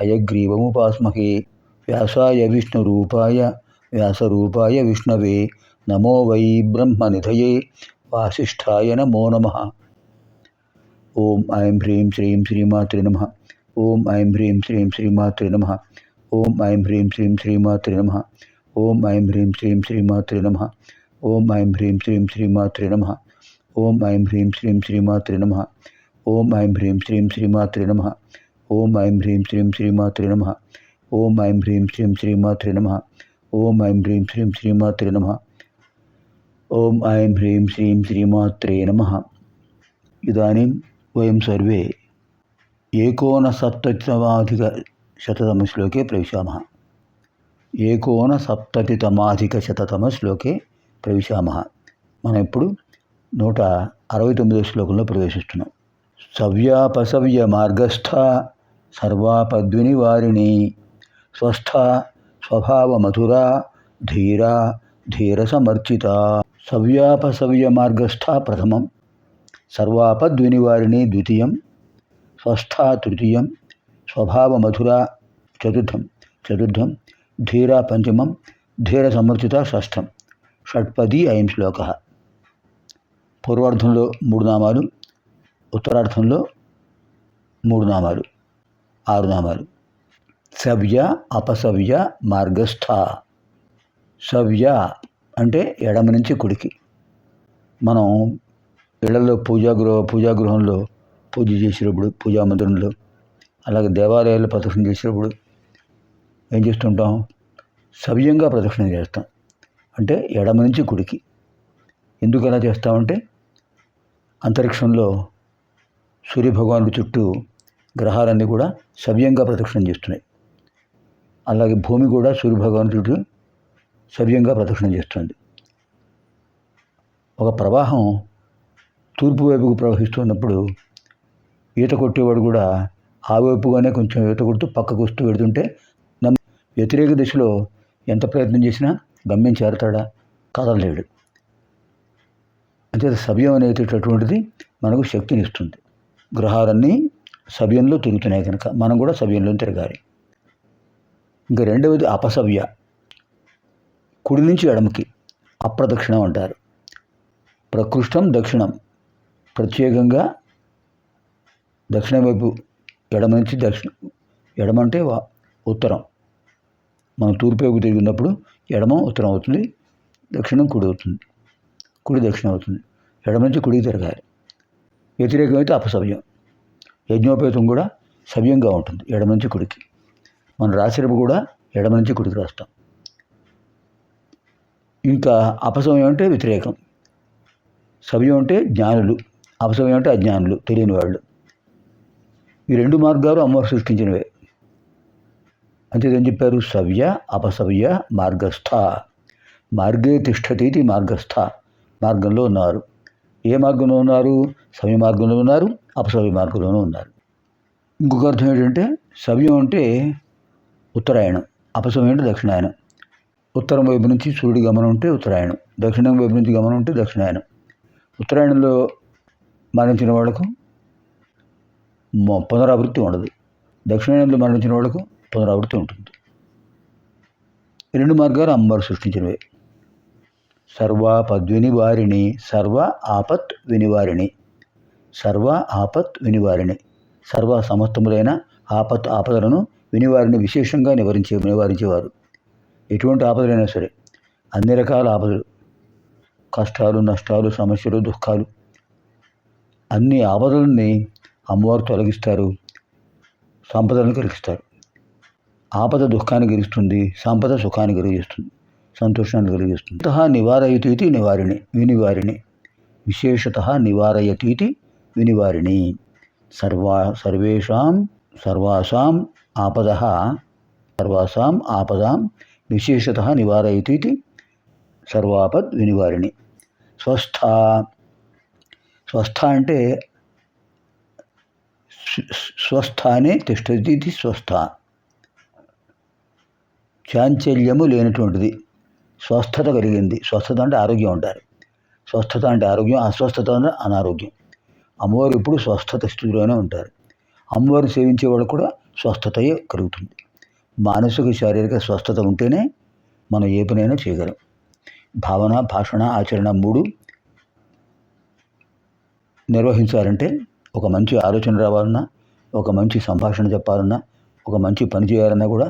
हयग्रीवमुपास्महे व्यासाय विष्णुरूपाय, व्यासरूपाय विष्णवे, नमो वै ब्रह्मनिधये, वासिष्ठाय नमो नमः। ॐ ऐं ह्रीं श्रीं श्रीमात्रे नमः। ॐ ऐं ह्रीं श्रीं श्रीमात्रे नमः। ॐ ऐं ह्रीं श्रीं श्रीमात्रे नमः। ॐ ऐं ह्रीं श्रीं श्रीमात्रे नमः। ॐ ऐं ह्रीं श्रीं श्रीमात्रे नमः। ॐ ऐं ह्रीं श्रीं श्रीमात्रे नमः। ॐ ऐं ह्रीं श्रीं श्रीमात्रे नमः। ఓం ఐం హ్రీం శ్రీం శ్రీమాతృ నమ. ఓం ఐం హ్రీం శ్రీం శ్రీమాతృ నమ. ఓం ఐం హ్రీం శ్రీం శ్రీమాతృ నమ. ఓం ఐం హ్రీం శ్రీం శ్రీమాత్రే నమ. ఇదానీం వయం సర్వే एकोनसप्ततितमाधिकशततमश्लोके प्रविशामः శ్లోకే ప్రవేశామహ మనం ఇప్పుడు నూట అరవై తొమ్మిదో శ్లోకంలో ప్రవేశిస్తున్నాం. సవ్యాపసవ్య మార్గస్థ సర్వాపద్విని వారిని స్వస్థ స్వభావ మధుర ధీర ధీరసమర్చిత. సవ్యాపసవ్య మార్గస్థ ప్రథమం. సర్వాపద్వినివారిణి ద్వితీయం. స్వస్థ తృతీయం. స్వభావ మధుర చతుర్థం. చతుర్థం. ధీర పంచమం. ధీర సమర్చిత షష్ఠం షట్పది అయం శ్లోక. పూర్వార్థంలో మూడు నామాలు. ఉత్తరార్థంలో మూడు నామాలు. ఆరు నామాలు సవ్య అపసవ్య మార్గస్థ. సవ్య అంటే ఎడమ నుంచి కుడికి. మనం ఇళ్ళలో పూజాగృహ పూజాగృహంలో పూజ చేసినప్పుడు పూజామందిరంలో అలాగే దేవాలయాల్లో ప్రదక్షిణ చేసినప్పుడు ఏం చేస్తుంటాం? సవ్యంగా ప్రదక్షిణ చేస్తాం. అంటే ఎడమ నుంచి కుడికి. ఎందుకు అలా చేస్తామంటే అంతరిక్షంలో సూర్యభగవానుడి చుట్టూ గ్రహాలన్నీ కూడా సవ్యంగా ప్రదక్షిణ చేస్తున్నాయి. అలాగే భూమి కూడా సూర్యభగవాను చుట్టూ సవ్యంగా ప్రదక్షిణ చేస్తుంది. ఒక ప్రవాహం తూర్పు వైపుకు ప్రవహిస్తున్నప్పుడు ఈత కొట్టేవాడు కూడా ఆ వైపుగానే కొంచెం ఈత కొడుతూ పక్కకు వస్తూ పెడుతుంటే నమ్ వ్యతిరేక దిశలో ఎంత ప్రయత్నం చేసినా గమ్యం చేరతాడా? కదలలేడు అంతే సవ్యం అనేటటువంటిది మనకు శక్తినిస్తుంది. గ్రహాలన్నీ సవ్యంలో తిరుగుతున్నాయి కనుక మనం కూడా సవ్యంలో తిరగాలి. ఇంకా రెండవది అపసవ్య. కుడి నుంచి ఎడమకి అప్రదక్షిణం అంటారు. ప్రకృష్టం దక్షిణం. ప్రత్యేకంగా దక్షిణ వైపు ఎడమ నుంచి దక్షిణ ఎడమంటే ఉత్తరం. మనం తూర్పు వైపు తిరిగినప్పుడు ఎడమ ఉత్తరం అవుతుంది దక్షిణం కుడి అవుతుంది. కుడి దక్షిణం అవుతుంది. ఎడమ నుంచి కుడికి తిరగాలి. వ్యతిరేకమైతే అపసవ్యం. యజ్ఞోపేతం కూడా సవ్యంగా ఉంటుంది ఎడమ నుంచి కుడికి. మనం రాసినప్పుడు కూడా ఎడమ నుంచి కుడికి రాస్తాం. ఇంకా అపసమయం అంటే వ్యతిరేకం. సవ్యం అంటే జ్ఞానులు అపసమయం అంటే అజ్ఞానులు తెలియని వాళ్ళు. ఈ రెండు మార్గాలు అమ్మవారు సృష్టించినవే. అంతేదని చెప్పారు సవ్య అపసవ్య మార్గస్థ. మార్గే తిష్టతీతి మార్గస్థ. మార్గంలో ఉన్నారు. ఏ మార్గంలో ఉన్నారు? సవ్య మార్గంలో ఉన్నారు అపసవ్య మార్గంలోనూ ఉన్నారు. ఇంకొక అర్థం ఏంటంటే సవ్యం అంటే ఉత్తరాయణం అపసవ్యం అంటే దక్షిణాయనం. ఉత్తరం వైపు నుంచి సూర్యుడి గమనం ఉంటే ఉత్తరాయణం దక్షిణం వైపు నుంచి గమనం ఉంటే దక్షిణాయనం. ఉత్తరాయణంలో మరణించిన వాళ్ళకు మొ- పునరావృత్తి ఉండదు. దక్షిణాయనంలో మరణించిన వాళ్ళకు పునరావృత్తి ఉంటుంది. రెండు మార్గాలు అమ్మవారు సృష్టించినవే. సర్వాపద్ వినివారిణి సర్వ ఆపత్ వినివారిణి. సర్వ ఆపత్ వినివారిణి. సర్వ సమస్తములైన ఆపత్ ఆపదలను వినివారిని విశేషంగా నివారించే నివారించేవారు. ఎటువంటి ఆపదలైనా సరే అన్ని రకాల ఆపదలు కష్టాలు నష్టాలు సమస్యలు దుఃఖాలు అన్ని ఆపదలని అమ్మవారు తొలగిస్తారు సంపదలను కలిగిస్తారు. ఆపద దుఃఖాన్ని గెలుస్తుంది సంపద సుఖాన్ని కలిగిస్తుంది. సంతోషాన్ని కలిగిస్తుంది. నివారయతీతి నివారిణి వినివారిణి. విశేషత నివారయతీతి వినివారిణి. సర్వా సర్వేషాం సర్వాసాం ఆపద సర్వాసాం ఆపదాం. విశేషత నివారయతీతి సర్వాపద్ వినివారిణి. స్వస్థ స్వస్థ అంటే స్వస్థానే తిష్టది ఇది స్వస్థ. చాంచల్యము లేనటువంటిది. స్వస్థత కలిగింది. స్వస్థత అంటే ఆరోగ్యం ఉంటారు స్వస్థత అంటే ఆరోగ్యం అస్వస్థత అంటే అనారోగ్యం. అమ్మవారు ఎప్పుడు స్వస్థత స్థితిలోనే ఉంటారు. అమ్మవారు సేవించే వాళ్ళు కూడా స్వస్థతయే కలుగుతుంది. మానసిక శారీరక స్వస్థత ఉంటేనే మనం ఏ పనైనా చేయగలం. భావన భాషణ ఆచరణ మూడు నిర్వహించాలంటే ఒక మంచి ఆలోచన రావాలన్నా ఒక మంచి సంభాషణ చెప్పాలన్నా ఒక మంచి పని చేయాలన్నా కూడా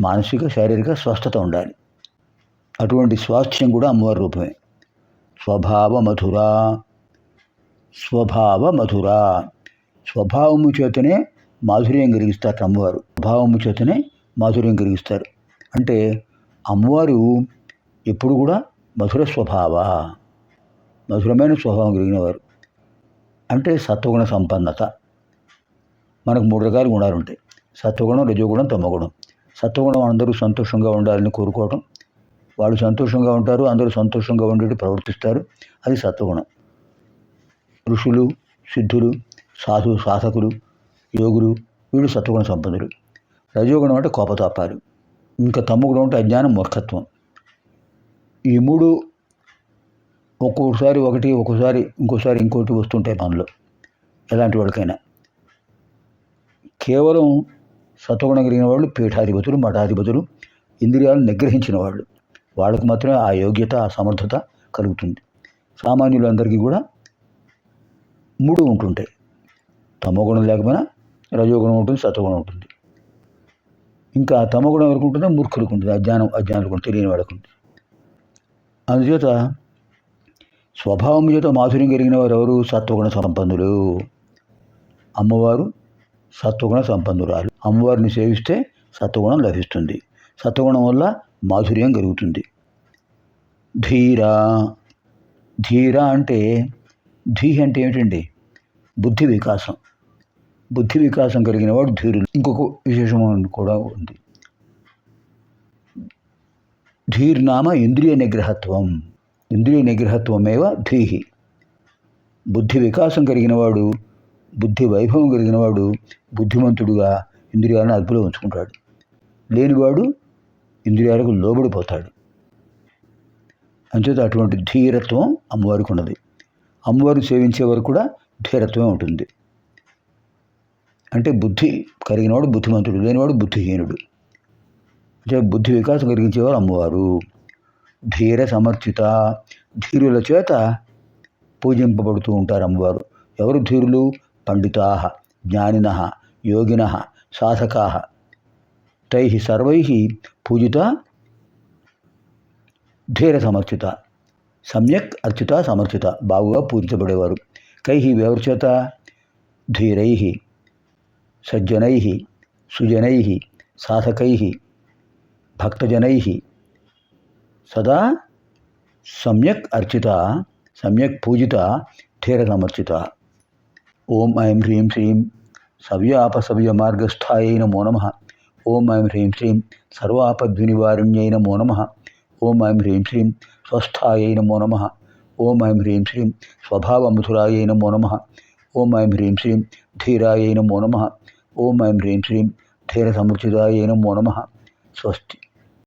మానసిక శారీరక స్వస్థత ఉండాలి. అటువంటి స్వాస్థ్యం కూడా అమ్మవారి రూపమే. స్వభావ మధుర స్వభావ మధుర. స్వభావము చేతనే మాధుర్యం కలిగిస్తారు అమ్మవారు. స్వభావము చేతనే మాధుర్యం కలిగిస్తారు. అంటే అమ్మవారు ఎప్పుడు కూడా మధుర స్వభావ మధురమైన స్వభావం కలిగినవారు. అంటే సత్వగుణ సంపన్నత. మనకు మూడు రకాల గుణాలు ఉంటాయి సత్వగుణం రజోగుణం తమగుణం. సత్వగుణం అందరూ సంతోషంగా ఉండాలని కోరుకోవడం వాళ్ళు సంతోషంగా ఉంటారు అందరూ సంతోషంగా ఉండేటి ప్రవర్తిస్తారు. అది సత్వగుణం. ఋషులు సిద్ధులు సాధు సాధకులు యోగులు వీళ్ళు సత్వగుణ సంపన్నులు. రజోగుణం అంటే కోపతాపాలు. ఇంకా తమ్ముగుణం అంటే అజ్ఞానం మూర్ఖత్వం. ఈ మూడు ఒక్కొక్కసారి ఒకటి ఒక్కోసారి ఇంకోసారి ఇంకోటి వస్తుంటాయి మనలో. ఎలాంటి వాళ్ళకైనా. కేవలం సత్వగుణం కలిగిన వాళ్ళు పీఠాధిపతులు మఠాధిపతులు ఇంద్రియాలను నిగ్రహించిన వాళ్ళు. వాళ్ళకు మాత్రమే ఆ యోగ్యత ఆ సమర్థత కలుగుతుంది. సామాన్యులందరికీ కూడా మూడు ఉంటుంటాయి. తమోగుణం లేకపోయినా రజోగుణం ఉంటుంది సత్వగుణం ఉంటుంది. ఇంకా తమోగుణం ఎవరికి ఉంటుందో మూర్ఖులకు ఉంటుంది. అజ్ఞానం అజ్ఞానులకు తెలియని వాళ్ళకు ఉంటుంది. అందుచేత స్వభావం చేత మాధుర్యం కలిగిన వారు ఎవరు సత్వగుణ సంపన్నులు. అమ్మవారు సత్వగుణ సంపన్నురాలు. అమ్మవారిని సేవిస్తే సత్వగుణం లభిస్తుంది. సత్వగుణం వల్ల మాధుర్యం కలుగుతుంది. ధీర ధీర అంటే ధీ అంటే ఏమిటండి? బుద్ధి వికాసం. బుద్ధి వికాసం కలిగిన వాడు ధీరులు ఇంకొక విశేషం కూడా ఉంది. ధీర్నామ ఇంద్రియ నిగ్రహత్వం. ఇంద్రియ నిగ్రహత్వమేవ ధీహి. బుద్ధి వికాసం కలిగినవాడు బుద్ధి వైభవం కలిగినవాడు బుద్ధిమంతుడుగా ఇంద్రియాలను అదుపులో ఉంచుకుంటాడు. లేనివాడు ఇంద్రియాలకు లోబడిపోతాడు. అంచేత అటువంటి ధీరత్వం అమ్మవారికి ఉన్నది. అమ్మవారు సేవించే వరకు కూడా ధీరత్వమే ఉంటుంది. అంటే బుద్ధి కలిగినవాడు బుద్ధిమంతుడు లేనివాడు బుద్ధిహీనుడు. అంటే బుద్ధి వికాసం కలిగించేవారు అమ్మవారు. ధీర సమర్చిత ధీరుల చేత పూజింపబడుతూ ఉంటారు అమ్మవారు. ఎవరు ధీరులు? పండితా జ్ఞానిన యోగిన సాధకా తై సర్వై పూజిత ధీర సమర్చిత సమ్యక్ అర్చిత సమర్చిత బాగుగా పూజించబడేవారు కై ఎవరి చేత ధీరై సజ్జనై సుజనై సాధకై భక్తజనై సదా సమ్యక్ అర్చిత సమ్యక్ పూజిత ధీర సమర్చిత ఓం ఐం హ్రీం శ్రీం సవ్యాపసవ్య మార్గస్థాయై నమో. నమ ఓం ఐం హ్రీం శ్రీం సర్వాపద్వినివారిణ్యై నమో. నమ ఓం ఐం హ్రీం శ్రీం స్వస్థాయై నమో. నమ ఓం ఐం హ్రీం శ్రీం స్వభావమధురాయై నమో. నమ ఓం ఐం హ్రీం శ్రీం ధీరాయై నమో. నమ ఓం ఐం హ్రీం శ్రీం ధీర సముచితాయై నమో నమ. స్వస్తి